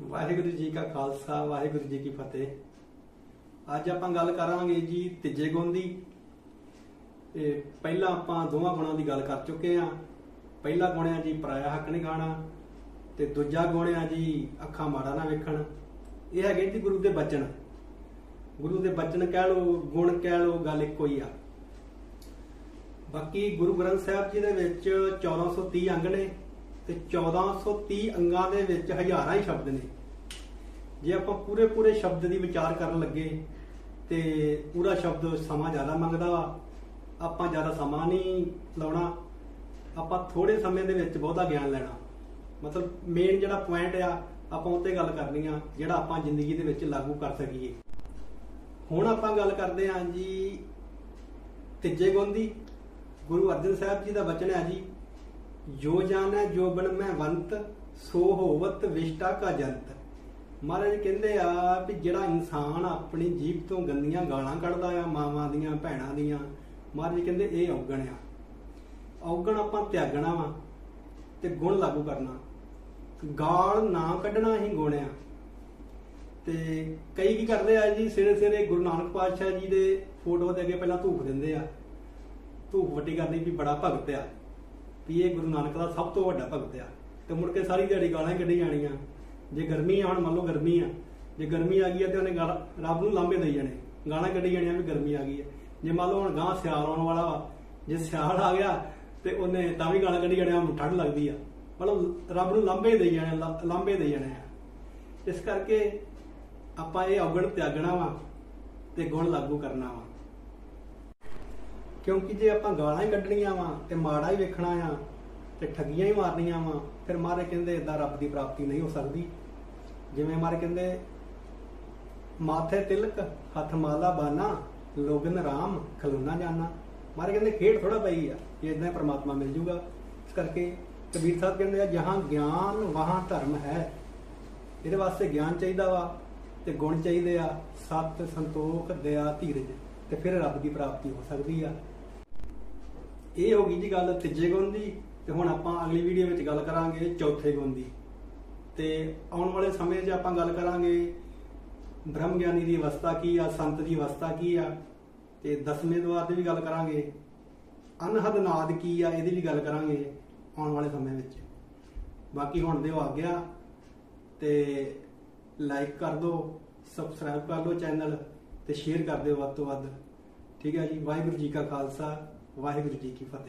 ਵਾਹਿਗੁਰੂ ਜੀ ਕਾ ਖਾਲਸਾ, ਵਾਹਿਗੁਰੂ ਜੀ ਕੀ ਫਤਿਹ। ਅੱਜ ਆਪਾਂ ਗੱਲ ਕਰਾਂਗੇ ਜੀ ਤੀਜੇ ਗੁਣ ਦੀ। ਤੇ ਪਹਿਲਾਂ ਆਪਾਂ ਦੋਵਾਂ ਗੁਣਾਂ ਦੀ ਗੱਲ ਕਰ ਚੁੱਕੇ ਆ ਪਹਿਲਾ ਗੁਣ ਆ ਜੀ ਪਰਾਇਆ ਹੱਕ ਨਹੀਂ ਖਾਣਾ ਤੇ ਦੂਜਾ ਗੁਣ ਆ ਜੀ ਅੱਖਾਂ ਮਾੜਾ ਨਾ ਵੇਖਣ। ਇਹ ਹੈਗੇ ਜੀ ਗੁਰੂ ਦੇ ਬਚਨ। ਗੁਰੂ ਦੇ ਬਚਨ ਕਹਿ ਲੋ ਗੁਣ ਕਹਿ ਲੋ ਗੱਲ ਇੱਕੋ ਹੀ ਆ। ਬਾਕੀ ਗੁਰੂ ਗ੍ਰੰਥ ਸਾਹਿਬ ਜੀ ਦੇ ਵਿੱਚ 1430 ਅੰਗ ਨੇ। ਤੇ 1430 ਅੰਗਾਂ ਦੇ ਵਿੱਚ ਹਜ਼ਾਰਾਂ ਹੀ ਸ਼ਬਦ ਨੇ। ਜੇ ਆਪਾਂ ਪੂਰੇ ਪੂਰੇ ਸ਼ਬਦ ਦੀ ਵਿਚਾਰ ਕਰਨ ਲੱਗੇ ਤੇ ਪੂਰਾ ਸ਼ਬਦ ਸਮਾਂ ਜ਼ਿਆਦਾ ਮੰਗਦਾ ਵਾ ਆਪਾਂ ਜ਼ਿਆਦਾ ਸਮਾਂ ਨਹੀਂ ਲਾਉਣਾ, ਆਪਾਂ ਥੋੜੇ ਸਮੇਂ ਦੇ ਵਿੱਚ ਬਹੁਤਾ ਗਿਆਨ ਲੈਣਾ। ਮਤਲਬ ਮੇਨ ਜਿਹੜਾ ਪੁਆਇੰਟ ਆ, ਆਪਾਂ ਉੱਤੇ ਗੱਲ ਕਰਨੀ ਆ, ਜਿਹੜਾ ਆਪਾਂ ਜ਼ਿੰਦਗੀ ਦੇ ਵਿੱਚ ਲਾਗੂ ਕਰ ਸਕੀਏ। ਹੁਣ ਆਪਾਂ ਗੱਲ ਕਰਦੇ ਹਾਂ ਜੀ, ਤੀਜੇ ਗੁਣ ਦੀ। ਗੁਰੂ ਅਰਜਨ ਸਾਹਿਬ ਜੀ ਦਾ ਬਚਨ ਹੈ ਜੀ ਜੋ ਜਾਣੈ, ਜੋ ਬਣ ਮੈਂ ਵੰਤ, ਸੋ ਹੋਵਤ ਵਿਸ਼ਟਾ ਕਾ ਜੰਤ। ਮਹਾਰਾਜ ਕਹਿੰਦੇ ਆ ਵੀ ਜਿਹੜਾ ਇਨਸਾਨ ਆਪਣੀ ਜੀਬ ਤੋਂ ਗੰਦੀਆਂ ਗਾਲਾਂ ਕੱਢਦਾ ਆ, ਮਾਵਾਂ ਦੀਆਂ, ਭੈਣਾਂ ਦੀਆਂ, ਮਹਾਰਾਜ ਕਹਿੰਦੇ ਇਹ ਔਗਣ ਆ। ਔਗਣ ਆਪਾਂ ਤਿਆਗਣਾ ਵਾ ਤੇ ਗੁਣ ਲਾਗੂ ਕਰਨਾ। ਗਾਲ ਨਾ ਕੱਢਣਾ ਹੀ ਗੁਣ ਆ। ਤੇ ਕਈ ਕੀ ਕਰਦੇ ਆ ਜੀ ਸਿਰੇ ਸਿਰੇ ਗੁਰੂ ਨਾਨਕ ਪਾਤਸ਼ਾਹ ਜੀ ਦੇ ਫੋਟੋ ਦੇ ਅੱਗੇ ਪਹਿਲਾਂ ਧੂਪ ਦਿੰਦੇ ਆ। ਧੂਪ ਵੱਟੀ ਕਰਨੀ ਵੀ ਬੜਾ ਭਗਤ ਆ। ਵੀ ਇਹ ਗੁਰੂ ਨਾਨਕ ਦਾ ਸਭ ਤੋਂ ਵੱਡਾ ਭਗਤ ਆ। ਤੇ ਮੁੜ ਕੇ ਸਾਰੀ ਦਿਹਾੜੀ ਗਾਲਾਂ ਹੀ ਕੱਢੀ ਜਾਣੀਆਂ। ਜੇ ਗਰਮੀ ਆ, ਹੁਣ ਮੰਨ ਲਓ ਗਰਮੀ ਆ। ਜੇ ਗਰਮੀ ਆ ਗਈ ਆ ਤੇ ਉਹਨੇ ਗਾਲਾਂ- ਰੱਬ ਨੂੰ ਲਾਂਬੇ ਦੇਈ ਜਾਣੇ। ਗਾਲਾਂ ਕੱਢੀ ਜਾਣੀਆਂ ਵੀ ਗਰਮੀ ਆ ਗਈ ਆ। ਜੇ ਮੰਨ ਲਓ ਹੁਣ ਗਾਂ ਸਿਆਲ ਆਉਣ ਵਾਲਾ ਵਾ, ਜੇ ਸਿਆਲ ਆ ਗਿਆ ਤੇ ਉਹਨੇ ਤਾਂ ਵੀ ਗਾਲਾਂ ਕੱਢੀ ਜਾਣੀਆਂ, ਹੁਣ ਠੰਡ ਲੱਗਦੀ ਆ। ਮਤਲਬ ਰੱਬ ਨੂੰ ਲਾਂਬੇ ਦੇਈ ਜਾਣੇ, ਲਾ- ਲਾਂਬੇ ਦੇਈ ਜਾਣੇ ਆ। ਇਸ ਕਰਕੇ ਆਪਾਂ ਇਹ ਔਗਣ ਤਿਆਗਣਾ ਵਾ ਤੇ ਗੁਣ ਲਾਗੂ ਕਰਨਾ ਵਾ। ਕਿਉਂਕਿ ਜੇ ਆਪਾਂ ਗਾਲਾਂ ਹੀ ਕੱਢਣੀਆਂ ਵਾ ਤੇ ਮਾੜਾ ਹੀ ਵੇਖਣਾ ਆ ਤੇ ਠੱਗੀਆਂ ਹੀ ਮਾਰਨੀਆਂ ਵਾ, ਫਿਰ ਮਾਰੇ ਕਹਿੰਦੇ ਇਦਾਂ ਰੱਬ ਦੀ ਪ੍ਰਾਪਤੀ ਨਹੀਂ ਹੋ ਸਕਦੀ। ਜਿਵੇਂ ਮਾਰੇ ਕਹਿੰਦੇ, ਮਾਥੇ ਤਿਲਕ, ਹੱਥ ਮਾਲਾ ਬਾਨਾ, ਲੋਗਨ ਰਾਮ, ਖਲੋਨਾ ਜਾਣਾ ਮਾਰੇ ਕਹਿੰਦੇ ਖੇਡ ਥੋੜਾ ਪਈ ਆ ਕਿ ਇਦਾਂ ਪ੍ਰਮਾਤਮਾ ਮਿਲ ਜੂਗਾ। ਇਸ ਕਰਕੇ ਕਬੀਰ ਸਾਹਿਬ ਕਹਿੰਦੇ ਆ, ਜਹਾਂ ਗਿਆਨ ਵਹਾਂ ਧਰਮ ਹੈ। ਇਹਦੇ ਵਾਸਤੇ ਗਿਆਨ ਚਾਹੀਦਾ ਵਾ ਤੇ ਗੁਣ ਚਾਹੀਦੇ ਆ। ਸਤ ਸੰਤੋਖ ਦਇਆ ਧੀਰਜ ਤੇ ਫਿਰ ਰੱਬ ਦੀ ਪ੍ਰਾਪਤੀ ਹੋ ਸਕਦੀ ਆ। ਇਹ ਹੋ ਗਈ ਜੀ ਗੱਲ ਤੀਜੇ ਗੁਣ ਦੀ ਤੇ ਹੁਣ ਆਪਾਂ ਅਗਲੀ ਵੀਡੀਓ ਵਿੱਚ ਗੱਲ ਕਰਾਂਗੇ ਚੌਥੇ ਗੁਣ ਦੀ। ਤੇ ਆਉਣ ਵਾਲੇ ਸਮੇਂ 'ਚ ਆਪਾਂ ਗੱਲ ਕਰਾਂਗੇ ਬ੍ਰਹਮ ਗਿਆਨੀ ਦੀ ਅਵਸਥਾ ਕੀ ਆ, ਸੰਤ ਦੀ ਅਵਸਥਾ ਕੀ ਆ, ਤੇ ਦਸਵੇਂ ਦੁਆਰ ਦੀ ਵੀ ਗੱਲ ਕਰਾਂਗੇ। ਅਨਹਦ ਨਾਦ ਕੀ ਆ, ਇਹਦੀ ਵੀ ਗੱਲ ਕਰਾਂਗੇ ਆਉਣ ਵਾਲੇ ਸਮੇਂ ਵਿੱਚ। ਬਾਕੀ ਹੁਣ ਦਿਓ ਆ ਗਿਆ ਤੇ ਲਾਈਕ ਕਰ ਦਿਓ ਸਬਸਕ੍ਰਾਈਬ ਕਰ ਲਓ ਚੈਨਲ ਤੇ ਸ਼ੇਅਰ ਕਰ ਦਿਓ ਵੱਧ ਤੋਂ ਵੱਧ। ਠੀਕ ਹੈ ਜੀ, ਵਾਹਿਗੁਰੂ ਜੀ ਕਾ ਖਾਲਸਾ। ਵਾਹਿਗੁਰੂ ਜੀ ਕੀ ਫਤਿਹ